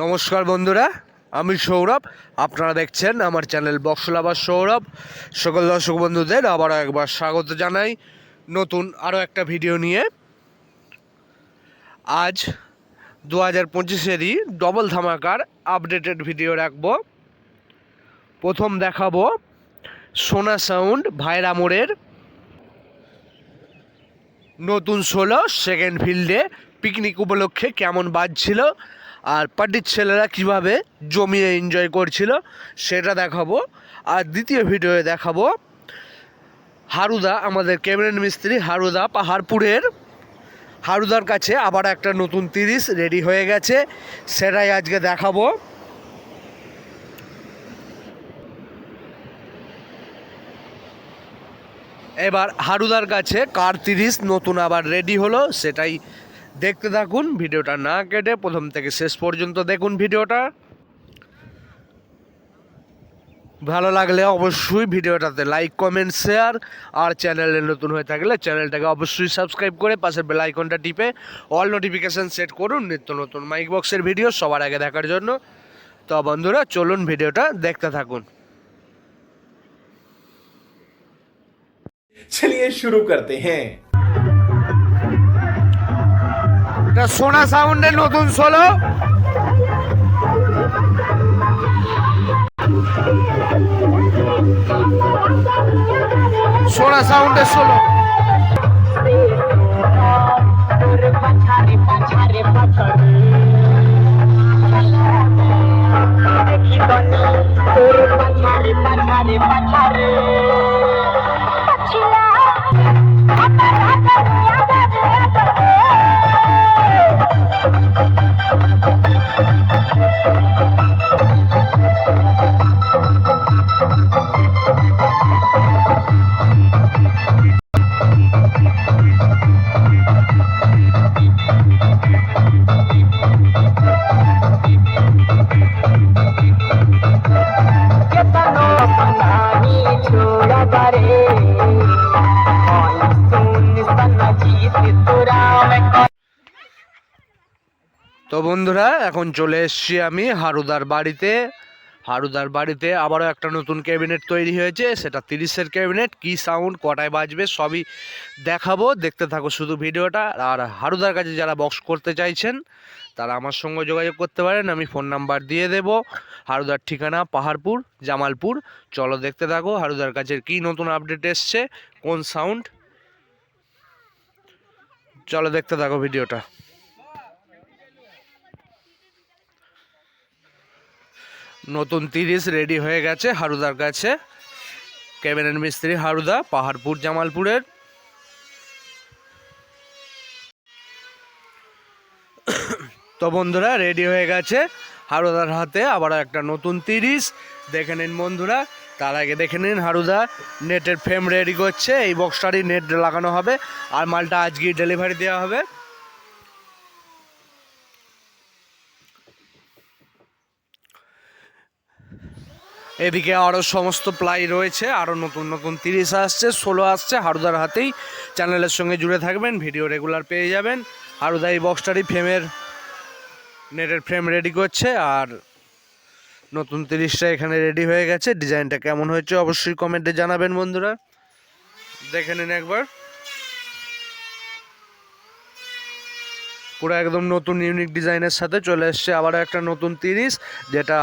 নমস্কার বন্ধুরা, আমি সৌরভ। আপনারা দেখছেন আমার চ্যানেল বক্সলাবার সৌরভ। সকল দর্শক বন্ধুদের আবারও একবার স্বাগত জানাই নতুন আরও একটা ভিডিও নিয়ে। আজ দু হাজার পঁচিশেরই ডবল ধামাকার আপডেটেড ভিডিও রাখব। প্রথম দেখাবো সোনা সাউন্ড ভাইরা মোড়ের নতুন ষোলো সেকেন্ড ফিল্ডে পিকনিক উপলক্ষে কেমন বাজছিল আর পার্টির ছেলেরা কীভাবে জমিয়ে এনজয় করছিল সেটা দেখাবো। আর দ্বিতীয় ভিডিওয়ে দেখাবো হারুদা, আমাদের ক্যামেরান মিস্ত্রি হারুদা পাহাড়পুরের। হারুদার কাছে আবার একটা নতুন তিরিশ রেডি হয়ে গেছে, সেটাই আজকে দেখাবো। এবার হারুদার কাছে কার তিরিশ নতুন আবার রেডি হলো সেটাই দেখতে থাকুন, ভিডিওটা না কেটে প্রথম থেকে শেষ পর্যন্ত দেখুন ভিডিওটা। ভালো লাগলে অবশ্যই ভিডিওটাতে লাইক কমেন্ট শেয়ার আর চ্যানেলে নতুন হয়ে থাকলে চ্যানেলটাকে অবশ্যই সাবস্ক্রাইব করে পাশের বেল আইকনটা টিপে অল নোটিফিকেশান সেট করুন। নিত্য নতুন মাইক বক্সের ভিডিও সবার আগে দেখার জন্য। তো বন্ধুরা, চলুন ভিডিওটা দেখতে থাকুন। চলিয়ে শুরু করতে হ্যাঁ এটা সোনা সাউন্ডের নতুন সোলো সোনা সাউন্ডের সোলো পাছারে পাছারে। তো বন্ধুরা, এখন চলে এসেছি আমি হারুদার বাড়িতে। হারুদার বাড়িতে আবারও একটা নতুন ক্যাবিনেট তৈরি হয়েছে, সেটা তিরিশের ক্যাবিনেট। কি সাউন্ড কটায় বাজবে, সবই দেখাবো। দেখতে থাকো শুধু ভিডিওটা। আর হারুদার কাছে যারা বক্স করতে চাইছেন, তারা আমার সঙ্গে যোগাযোগ করতে পারেন, আমি ফোন নাম্বার দিয়ে দেব। হারুদার ঠিকানা পাহাড়পুর, জামালপুর। চলো দেখতে থাকো হারুদার কাছে কি নতুন আপডেট এসছে, কোন সাউন্ড চলো দেখতে থাকো ভিডিওটা। নতুন তিরিশ রেডি হয়ে গেছে হারুদার কাছে। ক্যাবিনেট মিস্ত্রি হারুদা, পাহাড়পুর, জামালপুরের। তো বন্ধুরা, রেডি হয়ে গেছে হারুদার হাতে। আবার একটা নতুন তিরিশ। দেখে নিন বন্ধুরা, তার আগে দেখে নিন হারুদা, নেটের ফ্রেম রেডি করছে। এই বক্সটারই নেট লাগানো হবে। আর মালটা আজকেই ডেলিভারি দেওয়া হবে। এদিকে আরও সমস্ত প্লাই রয়েছে আরও নতুন নতুন তিরিশ আসছে, ষোলো আসছে, হারুদার হাতেই চ্যানেলের সঙ্গে জুড়ে থাকবেন, ভিডিও রেগুলার পেয়ে যাবেন। হারুদা এই বক্সটারই ফ্রেমের নেটের ফ্রেম রেডি করছে, আর নতুন তিরিশটা এখানে রেডি হয়ে গেছে। ডিজাইনটা কেমন হয়েছে অবশ্যই কমেন্টে জানাবেন বন্ধুরা। দেখে নিন একবার। পুরো একদম নতুন ইউনিক ডিজাইনের সাথে চলে এসছে আবারও একটা নতুন তিরিশ, যেটা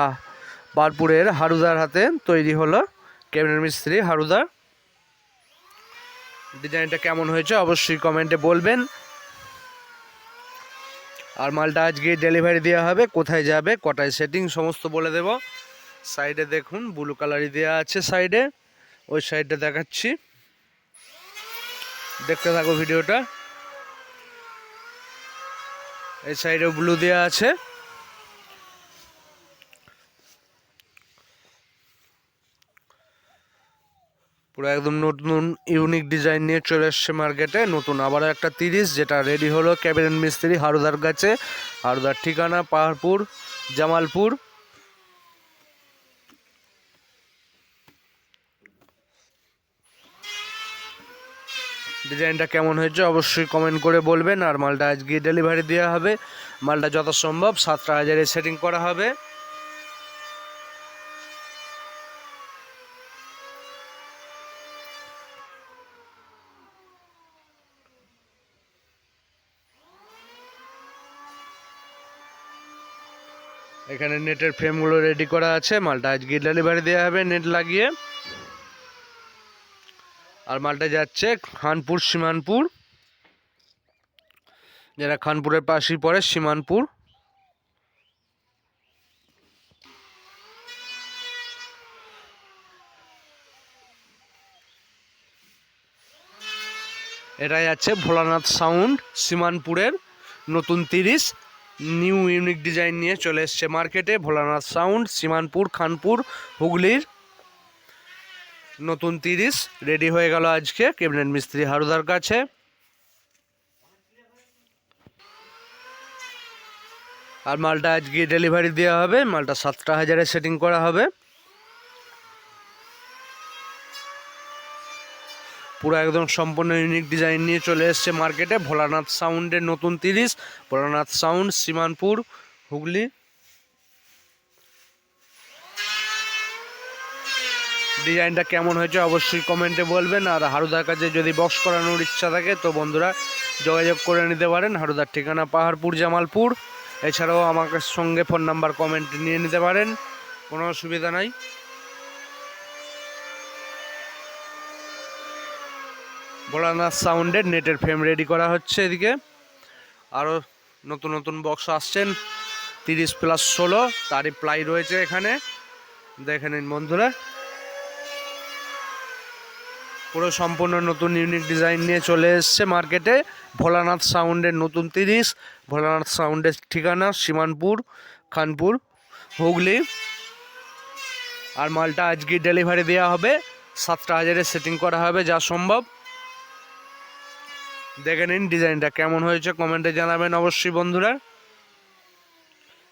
বারপুরের হারুদার হাতে তৈরি হলো ক্যাবিনেট মিস্ত্রি হারুদা। ডিজাইনটা কেমন হয়েছে অবশ্যই কমেন্টে বলবেন। আর মালটা আজকে ডেলিভারি দেওয়া হবে, কোথায় যাবে, কটায় সেটিং, সমস্ত বলে দেব। সাইডে দেখুন, ব্লু কালারই দেওয়া আছে সাইডে, ওই সাইডটা দেখাচ্ছি। দেখতে থাকো ভিডিওটা। এই সাইডে ব্লু দেওয়া আছে। পুরো একদম নতুন ইউনিক ডিজাইন নিয়ে চলে এসছে মার্কেটে নতুন আবারও একটা তিরিশ, যেটা রেডি হলো ক্যাবিনেট মিস্ত্রি হারুদার কাছে। হারুদার ঠিকানা পাহাড়পুর, জামালপুর। ডিজাইনটা কেমন হয়েছে অবশ্যই কমেন্ট করে বলবেন। আর মালটা আজকে ডেলিভারি দেওয়া হবে। মালটা যত সম্ভব সাতটা হাজারে সেটিং করা হবে। এখানে নেটের ফ্রেমগুলো রেডি করা আছে, মালটা আজকে ডেলিভারি দেওয়া হবে নেট লাগিয়ে। আর মালটা যাচ্ছে খানপুর, সীমানপুর। যারা খানপুরের পাশেই পড়ে, সীমানপুর। এটাই আছে ভোলানাথ সাউন্ড সীমানপুরের নতুন তিরিশ। নিউ ইউনিক ডিজাইন নিয়ে চলে এসছে মার্কেটে। ভোলানাথ সাউন্ড, সীমানপুর, খানপুর, হুগলির। নতুন তিরিশ, রেডি হয়ে গেল আজকে ক্যাবিনেট মিস্ত্রি হারুদার কাছে। আর মালটা আজকে ডেলিভারি দেওয়া হবে, মালটা সাতটা হাজারে সেটিং করা হবে। পুরো একদম সম্পূর্ণ ইউনিক ডিজাইন নিয়ে চলে এসছে মার্কেটে ভোলানাথ সাউন্ডের নতুন তিরিশ, ভোলানাথ সাউন্ড সীমানপুর, হুগলি। ডিজাইনটা কেমন হয়েছে অবশ্যই কমেন্টে বলবেন। আর হারুদার কাছে যদি বক্স করানোর ইচ্ছা থাকে, তো বন্ধুরা যোগাযোগ করে নিতে পারেন। হারুদার ঠিকানা পাহাড়পুর, জামালপুর। এছাড়াও আমাকে সঙ্গে ফোন নাম্বার কমেন্ট নিয়ে নিতে পারেন। কোনো অসুবিধা নাই। ভোলানাথ সাউন্ডের নেটের ফ্রেম রেডি করা হচ্ছে এদিকে। আরও নতুন নতুন বক্স আসছেন, তিরিশ প্লাস ষোলো, তারই প্লাই রয়েছে এখানে। দেখে নিন বন্ধুরা। পুরো সম্পূর্ণ নতুন ইউনিক ডিজাইন নিয়ে চলে এসছে মার্কেটে ভোলানাথ সাউন্ডের নতুন তিরিশ, ভোলানাথ সাউন্ডের ঠিকানা সীমানপুর, খানপুর, হুগলি। আর মালটা আজকে ডেলিভারি দেওয়া হবে। সাতটা হাজারে সেটিং করা হবে যা সম্ভব। দেখে নিন ডিজাইনটা কেমন হয়েছে, কমেন্টে জানাবেন অবশ্যই বন্ধুরা।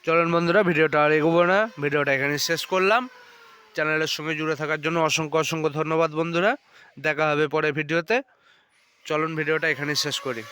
চলুন বন্ধুরা, ভিডিওটা আর এগোবো না, ভিডিওটা এখানে শেষ করলাম। চ্যানেলের সঙ্গে জুড়ে থাকার জন্য অসংখ্য অসংখ্য ধন্যবাদ বন্ধুরা, দেখা হবে পরে ভিডিওতে। চলুন ভিডিওটা এখানে শেষ করি।